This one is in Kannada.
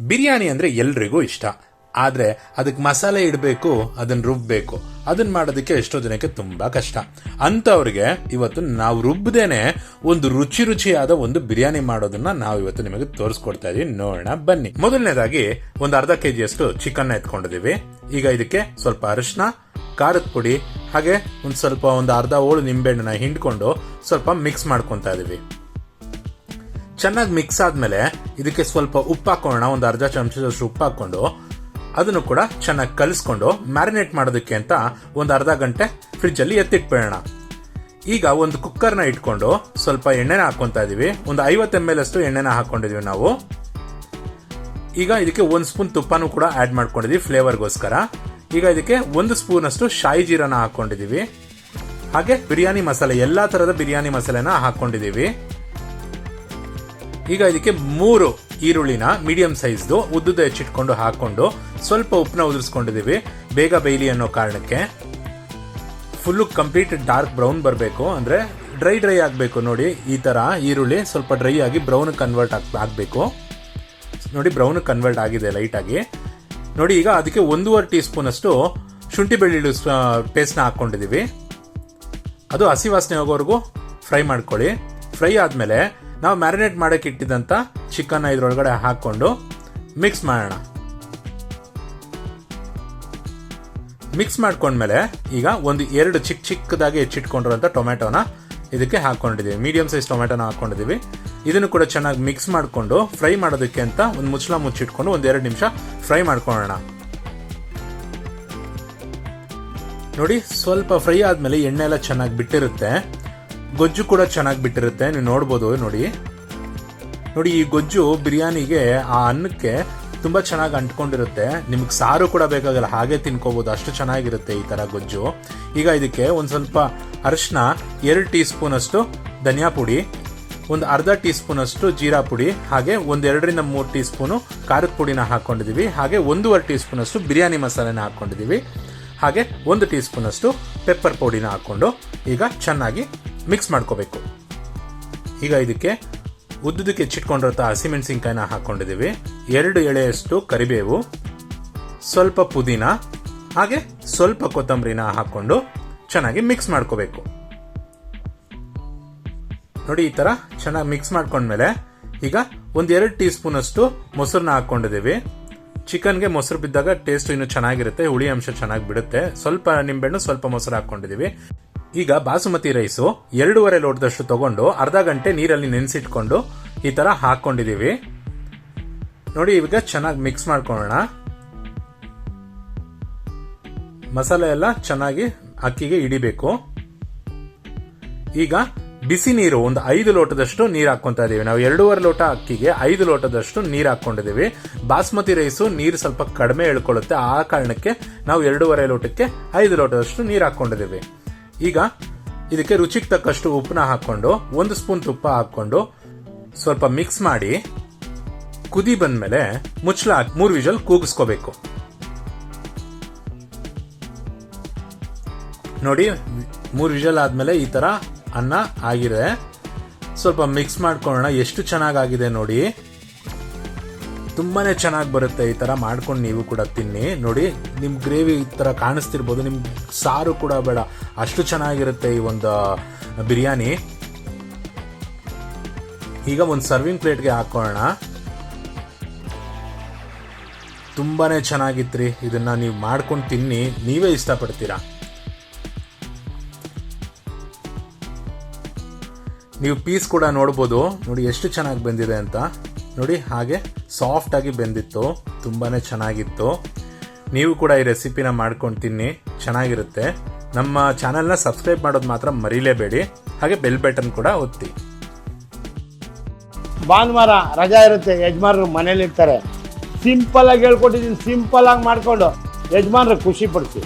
ಬಿರಿಯಾನಿ ಅಂದ್ರೆ ಎಲ್ರಿಗೂ ಇಷ್ಟ. ಆದ್ರೆ ಅದಕ್ಕೆ ಮಸಾಲೆ ಇಡಬೇಕು, ಅದನ್ನ ರುಬ್ಬಬೇಕು ಅದನ್ನ ಮಾಡೋದಕ್ಕೆ ಎಷ್ಟೋ ಜನಕ್ಕೆ ತುಂಬಾ ಕಷ್ಟ. ಅಂಥವ್ರಿಗೆ ಇವತ್ತು ನಾವು ರುಬ್ಬದೇನೆ ಒಂದು ರುಚಿ ರುಚಿಯಾದ ಒಂದು ಬಿರಿಯಾನಿ ಮಾಡೋದನ್ನ ನಾವು ಇವತ್ತು ನಿಮಗೆ ತೋರಿಸ್ಕೊಡ್ತಾ ಇದೀವಿ. ನೋಡೋಣ, ಬನ್ನಿ. ಮೊದಲನೇದಾಗಿ ಒಂದು ಅರ್ಧ ಕೆ ಜಿಯಷ್ಟು ಚಿಕನ್ ಎತ್ಕೊಂಡಿದೀವಿ ಈಗ ಇದಕ್ಕೆ ಸ್ವಲ್ಪ ಅರಿಶಿನ ಖಾರದ ಪುಡಿ, ಹಾಗೆ ಒಂದು ಸ್ವಲ್ಪ ಒಂದು ಅರ್ಧ ಹೋಳು ನಿಂಬೆಹಣ್ಣನ್ನ ಹಿಂಡ್ಕೊಂಡು ಸ್ವಲ್ಪ ಮಿಕ್ಸ್ ಮಾಡ್ಕೊತಾ ಇದೀವಿ. ಚೆನ್ನಾಗಿ ಮಿಕ್ಸ್ ಆದಮೇಲೆ ಇದಕ್ಕೆ ಸ್ವಲ್ಪ ಉಪ್ಪು ಹಾಕೋಣ ಒಂದು ಅರ್ಧ ಚಮಚದಷ್ಟು ಉಪ್ಪು ಹಾಕ್ಕೊಂಡು ಅದನ್ನು ಕೂಡ ಚೆನ್ನಾಗಿ ಕಲಿಸ್ಕೊಂಡು ಮ್ಯಾರಿನೇಟ್ ಮಾಡೋದಕ್ಕೆ ಅಂತ ಒಂದು ಅರ್ಧ ಗಂಟೆ ಫ್ರಿಜ್ ಅಲ್ಲಿ ಎತ್ತಿಟ್ಬಿಡೋಣ. ಈಗ ಒಂದು ಕುಕ್ಕರ್ನ ಇಟ್ಕೊಂಡು ಸ್ವಲ್ಪ ಎಣ್ಣೆನ ಹಾಕೊಂತಾ ಇದೀವಿ. ಒಂದು ಐವತ್ತು ಎಂ ಎಲ್ ಅಷ್ಟು ಎಣ್ಣೆನ ಹಾಕೊಂಡಿದೀವಿ ನಾವು. ಈಗ ಇದಕ್ಕೆ ಒಂದು ಸ್ಪೂನ್ ತುಪ್ಪನೂ ಕೂಡ ಆಡ್ ಮಾಡ್ಕೊಂಡಿದೀವಿ ಫ್ಲೇವರ್ಗೋಸ್ಕರ ಈಗ ಇದಕ್ಕೆ ಒಂದು ಸ್ಪೂನ್ ಅಷ್ಟು ಶಾಯಿ ಜೀರಾನ ಹಾಕೊಂಡಿದೀವಿ. ಹಾಗೆ ಬಿರಿಯಾನಿ ಮಸಾಲೆ, ಎಲ್ಲಾ ತರದ ಬಿರಿಯಾನಿ ಮಸಾಲೆನ ಹಾಕೊಂಡಿದೀವಿ. ಈಗ ಇದಕ್ಕೆ ಮೂರು ಈರುಳ್ಳಿನ ಮೀಡಿಯಂ ಸೈಜ್ದು ಉದ್ದುದ ಹೆಚ್ಚಿಟ್ಕೊಂಡು ಹಾಕೊಂಡು ಸ್ವಲ್ಪ ಉಪ್ಪನ್ನ ಉದುರಿಸ್ಕೊಂಡಿದ್ದೀವಿ. ಬೇಗ ಬೇಯ್ಲಿ ಅನ್ನೋ ಕಾರಣಕ್ಕೆ. ಫುಲ್ಲು ಕಂಪ್ಲೀಟ್ ಡಾರ್ಕ್ ಬ್ರೌನ್ ಬರಬೇಕು. ಅಂದ್ರೆ ಡ್ರೈ ಡ್ರೈ ಆಗಬೇಕು. ನೋಡಿ, ಈ ತರ ಈರುಳ್ಳಿ ಸ್ವಲ್ಪ ಡ್ರೈ ಆಗಿ ಬ್ರೌನ್ ಕನ್ವರ್ಟ್ ಆಗಬೇಕು. ನೋಡಿ ಬ್ರೌನ್ ಕನ್ವರ್ಟ್ ಆಗಿದೆ ಲೈಟ್ ಆಗಿ. ನೋಡಿ, ಈಗ ಅದಕ್ಕೆ ಒಂದೂವರೆ ಟೀ ಸ್ಪೂನ್ ಅಷ್ಟು ಶುಂಠಿ ಬೆಳ್ಳುಳ್ಳಿ ಪೇಸ್ಟ್ನ ಹಾಕ್ಕೊಂಡಿದ್ದೀವಿ ಅದು ಹಸಿ ವಾಸನೆ ಹೋಗೋವರೆಗೂ ಫ್ರೈ ಮಾಡ್ಕೊಳ್ಳಿ. ಫ್ರೈ ಆದ್ಮೇಲೆ ನಾವು ಮ್ಯಾರಿನೇಟ್ ಮಾಡಕ್ಕೆ ಇಟ್ಟಿದ್ದಂಥ ಚಿಕನ್ ಇದರೊಳಗಡೆ ಹಾಕೊಂಡು ಮಿಕ್ಸ್ ಮಾಡೋಣ. ಮಿಕ್ಸ್ ಮಾಡ್ಕೊಂಡ್ಮೇಲೆ ಈಗ ಒಂದು ಎರಡು ಚಿಕ್ಕ ಚಿಕ್ಕದಾಗಿ ಹೆಚ್ಚಿಟ್ಕೊಂಡಿರುವಂತ ಟೊಮೆಟೊನ ಇದಕ್ಕೆ ಹಾಕ್ಕೊಂಡಿದ್ದೀವಿ ಮೀಡಿಯಂ ಸೈಜ್ ಟೊಮೆಟೊನ ಹಾಕೊಂಡಿದೀವಿ ಇದನ್ನು ಕೂಡ ಚೆನ್ನಾಗಿ ಮಿಕ್ಸ್ ಮಾಡಿಕೊಂಡು ಫ್ರೈ ಮಾಡೋದಕ್ಕೆ ಅಂತ ಒಂದು ಮುಚ್ಚಳ ಮುಚ್ಚಿಟ್ಕೊಂಡು ಒಂದು ಎರಡು ನಿಮಿಷ ಫ್ರೈ ಮಾಡ್ಕೊಳ್ಳೋಣ. ನೋಡಿ, ಸ್ವಲ್ಪ ಫ್ರೈ ಆದ್ಮೇಲೆ ಎಣ್ಣೆ ಎಲ್ಲ ಚೆನ್ನಾಗಿ ಬಿಟ್ಟಿರುತ್ತೆ. ಗೊಜ್ಜು ಕೂಡ ಚೆನ್ನಾಗಿ ಬಿಟ್ಟಿರುತ್ತೆ. ನೀವು ನೋಡ್ಬೋದು, ನೋಡಿ. ನೋಡಿ, ಈ ಗೊಜ್ಜು ಬಿರಿಯಾನಿಗೆ ಆ ಅನ್ನಕ್ಕೆ ತುಂಬಾ ಚೆನ್ನಾಗಿ ಅಂಟ್ಕೊಂಡಿರುತ್ತೆ. ನಿಮ್ಗೆ ಸಾರು ಕೂಡ ಬೇಕಾಗಲ್ಲ, ಹಾಗೆ ತಿನ್ಕೋಬಹುದು ಅಷ್ಟು ಚೆನ್ನಾಗಿರುತ್ತೆ ಈ ತರ ಗೊಜ್ಜು. ಈಗ ಇದಕ್ಕೆ ಒಂದ್ ಸ್ವಲ್ಪ ಅರಿಶಿನ ಎರಡು ಟೀ ಸ್ಪೂನ್ ಅಷ್ಟು ಧನಿಯಾ ಪುಡಿ, ಒಂದು ಅರ್ಧ ಟೀ ಸ್ಪೂನ್ ಅಷ್ಟು ಜೀರಾ ಪುಡಿ, ಹಾಗೆ ಒಂದೆರಡರಿಂದ ಮೂರು ಟೀ ಸ್ಪೂನು ಖಾರದ ಪುಡಿನ ಹಾಕೊಂಡಿದೀವಿ. ಹಾಗೆ ಒಂದೂವರೆ ಟೀ ಸ್ಪೂನ್ ಅಷ್ಟು ಬಿರಿಯಾನಿ ಮಸಾಲೆನ ಹಾಕೊಂಡಿದೀವಿ. ಹಾಗೆ ಒಂದು ಟೀ ಸ್ಪೂನ್ ಅಷ್ಟು ಪೆಪ್ಪರ್ ಪುಡಿನ ಹಾಕೊಂಡು ಈಗ ಚೆನ್ನಾಗಿ ಮಿಕ್ಸ್ ಮಾಡ್ಕೋಬೇಕು. ಈಗ ಇದಕ್ಕೆ ಉದ್ದುದಕ್ಕೆ ಹೆಚ್ಚಿಟ್ಕೊಂಡಿರೋ ಹಸಿಮೆಣಸಿನ್ಕಾಯಿನ ಹಾಕೊಂಡಿದೀವಿ ಎರಡು ಎಳೆಯಷ್ಟು ಕರಿಬೇವು, ಸ್ವಲ್ಪ ಪುದೀನ, ಹಾಗೆ ಸ್ವಲ್ಪ ಕೊತ್ತಂಬರಿನ ಹಾಕೊಂಡು ಚೆನ್ನಾಗಿ ಮಿಕ್ಸ್ ಮಾಡ್ಕೋಬೇಕು. ನೋಡಿ, ಈ ತರ ಚೆನ್ನಾಗಿ ಮಿಕ್ಸ್ ಮಾಡ್ಕೊಂಡ್ಮೇಲೆ ಈಗ ಒಂದೆರಡು ಟೀ ಸ್ಪೂನ್ ಅಷ್ಟು ಮೊಸರನ್ನ ಹಾಕೊಂಡಿದೀವಿ ಚಿಕನ್ಗೆ ಮೊಸರು ಬಿದ್ದಾಗ ಟೇಸ್ಟ್ ಇನ್ನು ಚೆನ್ನಾಗಿರುತ್ತೆ, ಹುಳಿ ಅಂಶ ಚೆನ್ನಾಗಿ ಬಿಡುತ್ತೆ. ಸ್ವಲ್ಪ ನಿಂಬೆಹಣ್ಣು, ಸ್ವಲ್ಪ ಮೊಸರು ಹಾಕೊಂಡಿದೀವಿ ಈಗ ಬಾಸುಮತಿ ರೈಸು ಎರಡೂವರೆ ಲೋಟದಷ್ಟು ತಗೊಂಡು ಅರ್ಧ ಗಂಟೆ ನೀರಲ್ಲಿ ನೆನೆಸಿಟ್ಕೊಂಡು ಈ ತರ ಹಾಕೊಂಡಿದೀವಿ. ನೋಡಿ ಈಗ ಚೆನ್ನಾಗಿ ಮಿಕ್ಸ್ ಮಾಡ್ಕೊಳ್ಳೋಣ. ಮಸಾಲೆ ಎಲ್ಲ ಚೆನ್ನಾಗಿ ಅಕ್ಕಿಗೆ ಹಿಡಿಬೇಕು. ಈಗ ಬಿಸಿ ನೀರು ಒಂದು ಐದು ಲೋಟದಷ್ಟು ನೀರು ಹಾಕೊಂತ ಇದ್ದೀವಿ ನಾವು ಎರಡೂವರೆ ಲೋಟ ಅಕ್ಕಿಗೆ ಐದು ಲೋಟದಷ್ಟು ನೀರು ಹಾಕೊಂಡಿದೀವಿ ಬಾಸ್ಮತಿ ರೈಸು ನೀರು ಸ್ವಲ್ಪ ಕಡಿಮೆ ಎಳ್ಕೊಳ್ಳುತ್ತೆ ಆ ಕಾರಣಕ್ಕೆ ನಾವು ಎರಡೂವರೆ ಲೋಟಕ್ಕೆ ಐದು ಲೋಟದಷ್ಟು ನೀರು ಹಾಕೊಂಡಿದೀವಿ ಈಗ ಇದಕ್ಕೆ ರುಚಿಗೆ ತಕ್ಕಷ್ಟು ಉಪ್ಪನ್ನ ಹಾಕ್ಕೊಂಡು ಒಂದು ಸ್ಪೂನ್ ತುಪ್ಪ ಹಾಕ್ಕೊಂಡು ಸ್ವಲ್ಪ ಮಿಕ್ಸ್ ಮಾಡಿ, ಕುದಿ ಬಂದ್ಮೇಲೆ ಮುಚ್ಚಳ ಹಾಕಿ, ಮೂರು ವಿಜಲ್ ಕೂಗಿಸ್ಕೋಬೇಕು. ನೋಡಿ, ಮೂರು ವಿಜಲ್ ಆದ್ಮೇಲೆ ಈ ತರ ಅನ್ನ ಆಗಿದೆ. ಸ್ವಲ್ಪ ಮಿಕ್ಸ್ ಮಾಡ್ಕೊಳ್ಳೋಣ, ಎಷ್ಟು ಚೆನ್ನಾಗಾಗಿದೆ ನೋಡಿ. ತುಂಬಾನೇ ಚೆನ್ನಾಗಿ ಬರುತ್ತೆ ಈ ತರ ಮಾಡ್ಕೊಂಡು ನೀವು ಕೂಡ ತಿನ್ನಿ. ನೋಡಿ ನಿಮ್ಮ ಗ್ರೇವಿ ಈ ತರ ಕಾಣಿಸ್ತಿರ್ಬೋದು. ನಿಮ್ ಸಾರು ಕೂಡ ಬೇಡ. ಅಷ್ಟು ಚೆನ್ನಾಗಿರುತ್ತೆ ಈ ಒಂದು ಬಿರಿಯಾನಿ. ಈಗ ಒಂದು ಸರ್ವಿಂಗ್ ಪ್ಲೇಟ್ಗೆ ಹಾಕೋಣ. ತುಂಬಾನೇ ಚೆನ್ನಾಗಿತ್ರಿ. ಇದನ್ನ ನೀವು ಮಾಡ್ಕೊಂಡು ತಿನ್ನಿ. ನೀವೇ ಇಷ್ಟಪಡ್ತೀರಾ? ನೀವು ಪೀಸ್ ಕೂಡ ನೋಡ್ಬೋದು. ನೋಡಿ, ಎಷ್ಟು ಚೆನ್ನಾಗಿ ಬಂದಿದೆ ಅಂತ. ನೋಡಿ, ಹಾಗೆ ಸಾಫ್ಟ್ ಆಗಿ ಬೆಂದಿತ್ತು, ತುಂಬಾನೇ ಚೆನ್ನಾಗಿತ್ತು. ನೀವು ಕೂಡ ಈ ರೆಸಿಪಿನ ಮಾಡ್ಕೊಂಡು ತಿನ್ನಿ, ಚೆನ್ನಾಗಿರುತ್ತೆ. ನಮ್ಮ ಚಾನೆಲ್ನ ಸಬ್ಸ್ಕ್ರೈಬ್ ಮಾಡೋದು ಮಾತ್ರ ಮರೀಲೇಬೇಡಿ. ಹಾಗೆ ಬೆಲ್ ಬಟನ್ ಕೂಡ ಒತ್ತಿ. ಭಾನುವಾರ ರಜಾ ಇರುತ್ತೆ, ಯಜಮಾನರು ಮನೇಲಿ ಇರ್ತಾರೆ ಸಿಂಪಲ್ ಆಗಿ ಹೇಳ್ಕೊಟ್ಟಿದ್ದೀನಿ ಸಿಂಪಲ್ ಆಗಿ ಮಾಡಿಕೊಂಡು ಯಜಮಾನರು ಖುಷಿ ಪಡಿಸಿ.